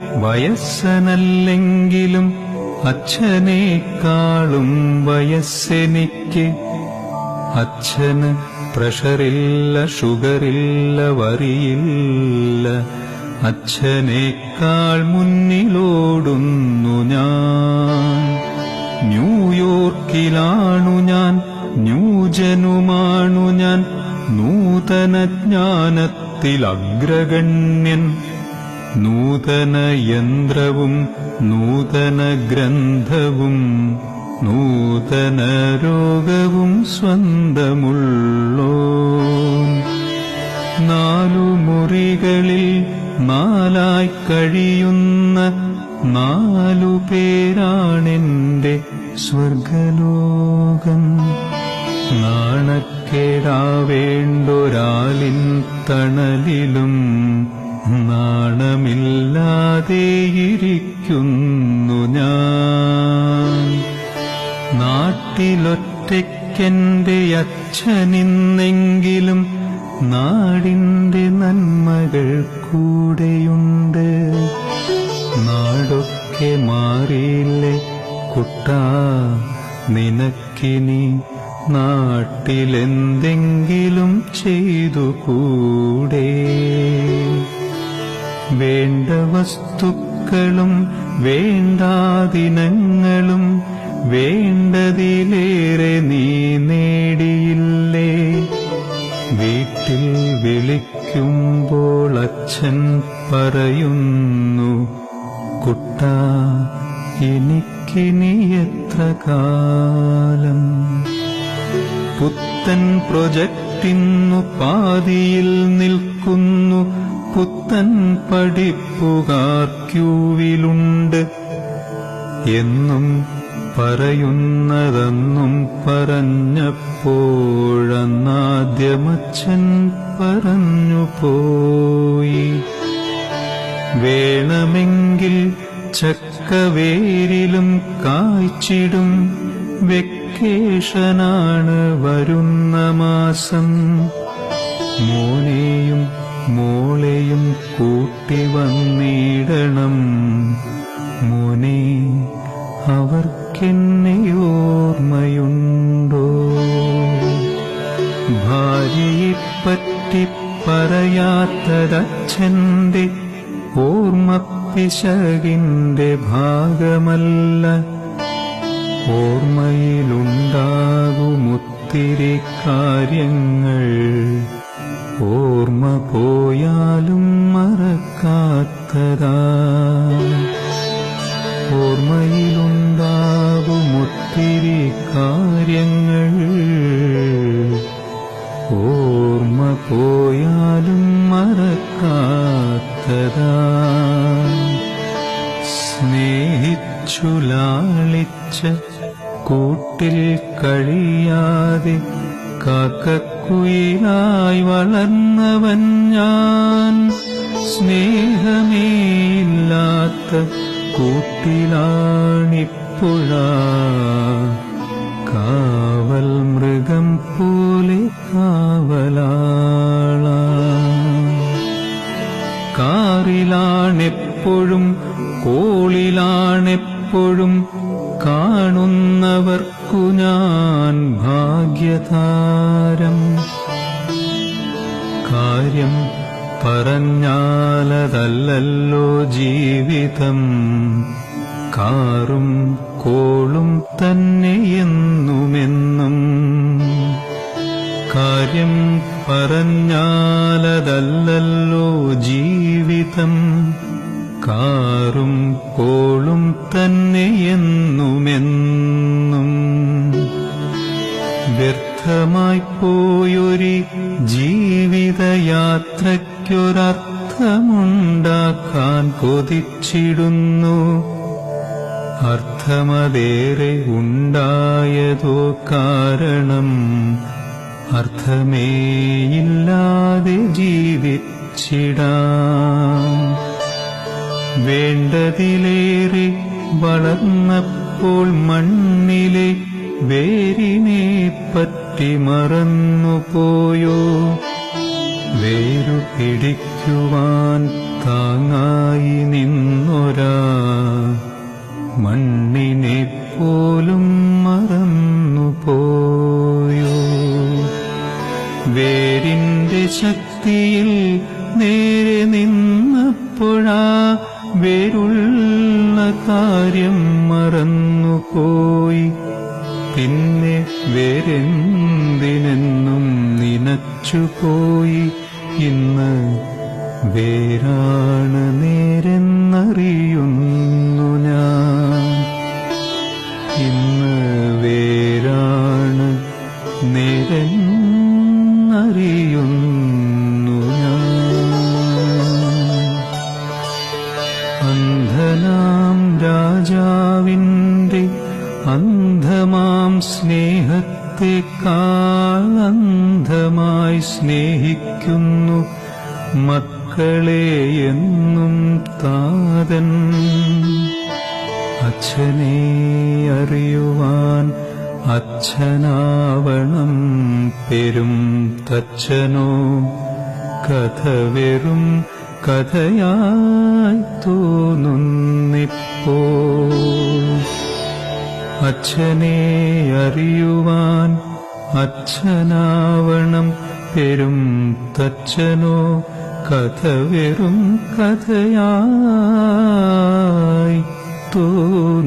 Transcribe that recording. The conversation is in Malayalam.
വയസ്സനല്ലെങ്കിലും അച്ഛനേക്കാളും വയസ്സെനിക്ക്. അച്ഛന് പ്രഷറില്ല ഷുഗറില്ല വറിയില്ല. അച്ഛനേക്കാൾ മുന്നിലോടുന്നു ഞാൻ. ന്യൂയോർക്കിലാണു ഞാൻ ന്യൂജനുമാണു ഞാൻ. നൂതന ജ്ഞാനത്തിൽ അഗ്രഗണ്യൻ നൂതന യന്ത്രവും നൂതന ഗ്രന്ഥവും നൂതന രോഗവും സ്വന്തമുള്ളോ. നാലു മുറികളിൽ നാലായി കഴിയുന്ന നാലു പേരാണെന്റെ സ്വർഗലോകം. നാണക്കേടാവേണ്ടൊരാലിൻ തണലിലും നാണമില്ലാതെയിരിക്കുന്നു ഞാൻ. നാട്ടിലൊറ്റയ്ക്കെന്റെ അച്ഛനിന്നെങ്കിലും നാടിന്റെ നന്മകൾ കൂടെയുണ്ട്. നാടൊക്കെ മാറിയില്ലേ കുട്ടാ? നിനക്കിനി നാട്ടിലെന്തെങ്കിലും ചെയ്തു കൂടെ വേണ്ട വസ്തുക്കളും വേണ്ടാദിനങ്ങളും വേണ്ടതിലേറെ നീ നേടിയില്ലേ? വീട്ടിൽ വിളിക്കുമ്പോൾ അച്ഛൻ പറയുന്നു കുട്ട എനിക്കിനി എത്ര കാലം? പുത്തൻ പ്രൊജക്ടിന്നു പാതിയിൽ നിൽക്കുന്നു പുത്തൻ പഠിപ്പുകാർ ക്യൂവിലുണ്ട് എന്നും പറയുന്നതെന്നും പറഞ്ഞപ്പോഴന്നാദ്യമച്ഛൻ പറഞ്ഞു പോയി വേണമെങ്കിൽ ചക്കവേരിലും കായ്ച്ചിടും. വെക്കേഷനാണ് വരുന്ന മാസം. കൂട്ടി വന്നിടണം. മോനെ അവർക്കെന്നെ ഓർമ്മയുണ്ടോ? ഭാര്യയെപ്പറ്റി പറയാത്തതച്ഛന്റെ ഓർമ്മപ്പിശകിന്റെ ഭാഗമല്ല. ഓർമ്മയിലുണ്ടാകുമൊത്തിരി കാര്യങ്ങൾ. ഓർമ്മ പോയാലും മറക്കാത്തതാ ഓർമ്മയിലുണ്ടാകുമൊത്തിരി കാര്യങ്ങൾ. ഓർമ്മ പോയാലും മറക്കാത്തതാ. സ്നേഹിച്ചു ലാളിച്ച കൂട്ടിൽ കഴിയാതെ കാക്കക്കുയിലായി വളർന്നവൻ ഞാൻ. സ്നേഹമേയില്ലാത്ത കൂട്ടിലാണിപ്പുഴ. കാവൽ മൃഗം പോലെ കാവലാള. കാറിലാണെപ്പോഴും കോളിലാണെപ്പോഴും കാണുന്നവർക്കു ഞാൻ ഭാഗ്യതാരം. കാര്യം പറഞ്ഞാലതല്ലല്ലോ ജീവിതം. കാറും കോളും തന്നെ എന്നുമെന്നും. കാര്യം പറഞ്ഞാലതല്ലോ ജീവിതം. കാറും കോളും തന്നെ വ്യർത്ഥമായി പോയൊരു ജീവിതയാത്രയ്ക്കൊരർത്ഥമുണ്ടാക്കാൻ കൊതിച്ചിടുന്നു. അർത്ഥമതേറെ ഉണ്ടായതോ കാരണം അർത്ഥമേയില്ലാതെ ജീവിച്ചിടാം. വേണ്ടതിലേറെ വളർന്നപ്പോൾ മണ്ണിലെ വേരിനെ തട്ടിമറന്നുപോയോ വേരു പിടിക്കുവാൻ താങ്ങായി നിന്നൊരാ. മണ്ണിനെ പോലും മറന്നുപോയോ? വേരിന്റെ ശക്തിയിൽ നേരെ നിന്നപ്പോഴാ വേരുള്ള കാര്യം മറന്നുപോയി. പിന്നെ വേരെന്തിനെന്നും നിനച്ചുപോയി ഇന്ന് വേരാണ് സ്നേഹിക്കുന്നു മക്കളെ എന്നും താതൻ. അച്ഛനെ അറിയുവാൻ അച്ഛനാവണം പെരും തച്ഛനോ കഥ വെറും കഥയായി തോന്നുന്നിപ്പോ. അച്ഛനെ അറിയുവാൻ അച്ഛനാവണം പെരും തച്ചനോ കഥ വെറും കഥയായി തോന്നുന്നിപ്പോ